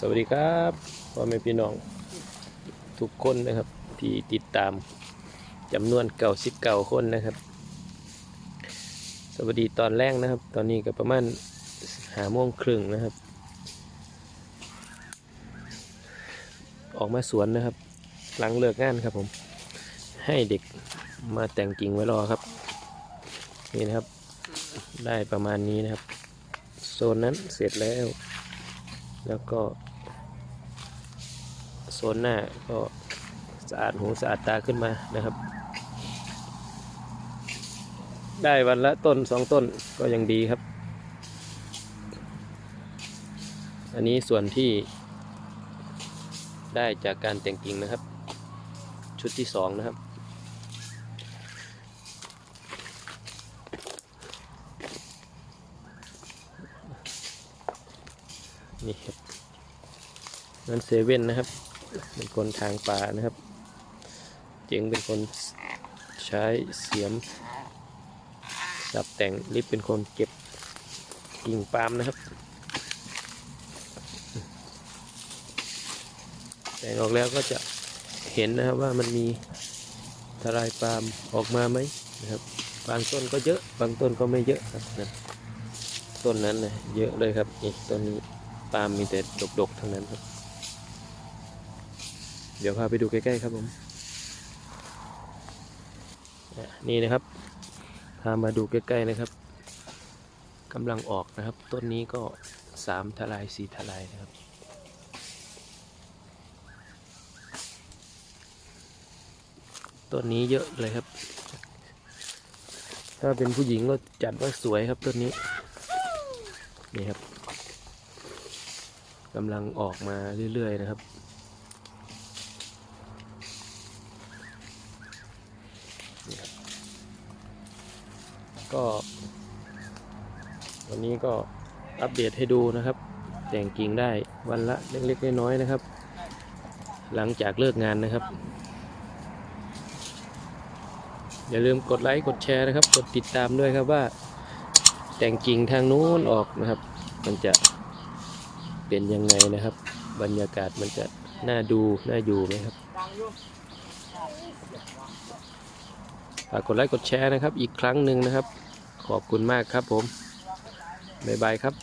สวัสดีครับพ่อแม่พี่น้องทุกคนนะครับ ที่ติดตามจำนวนเก่าสิบเก่าคนนะครับ สวัสดีตอนแรกนะครับ ตอนนี้ก็ประมาณหาโมงครึ่งนะครับ ออกมาสวนนะครับ หลังเลิกงานครับผม ให้เด็กมาแต่งกิ่งไว้รอครับ นี่นะครับ ได้ประมาณนี้นะครับ โซนนั้นเสร็จแล้ว แล้วก็ โซนหน้าก็สะอาดหูสะอาดตาขึ้นมานะครับ ได้วันละต้นสองต้นก็ยังดีครับ อันนี้ส่วนที่ได้จากการแต่งกิ่งนะครับ ชุดที่สองนะครับนี่ครับนั่นเซเว่นนะครับ เป็นคนทางป่านะครับ เจ๋งเป็นคนใช้เสียมสับแต่งลิฟเป็นคนเก็บกิ่งปาล์มนะครับ แต่งออกแล้วก็จะเห็นนะครับว่ามันมีทลายปาล์มออกมาไหมนะครับ บางต้นก็เยอะบางต้นก็ไม่เยอะครับนะต้นนั้นนะเยอะเลยครับนี่ต้นนี้ปาล์มมีแต่ดกๆทั้งนั้นครับ เดี๋ยวพาไปดูใกล้ๆครับผมนี่นะครับ พามาดูใกล้ๆนะครับกำลังออกนะครับ ต้นนี้ก็สามทลายสี่ทลายนะครับ ต้นนี้เยอะเลยครับ ถ้าเป็นผู้หญิงก็จัดว่าสวยครับต้นนี้ นี่ครับกำลังออกมาเรื่อยๆนะครับ ก็ วันนี้ก็อัปเดตให้ดูนะครับ แต่งกิ่งได้วันละเล็กๆน้อยๆนะครับ หลังจากเลิกงานนะครับ อย่าลืมกดไลค์กดแชร์นะครับ กดติดตามด้วยครับว่า แต่งกิ่งทางนู้นออกนะครับ มันจะเป็นยังไงนะครับ บรรยากาศมันจะน่าดูน่าอยู่ไหมครับ ฝากกดไลค์กดแชร์นะครับ อีกครั้งหนึ่งนะครับ ขอบคุณมากครับผม บ๊ายบายครับ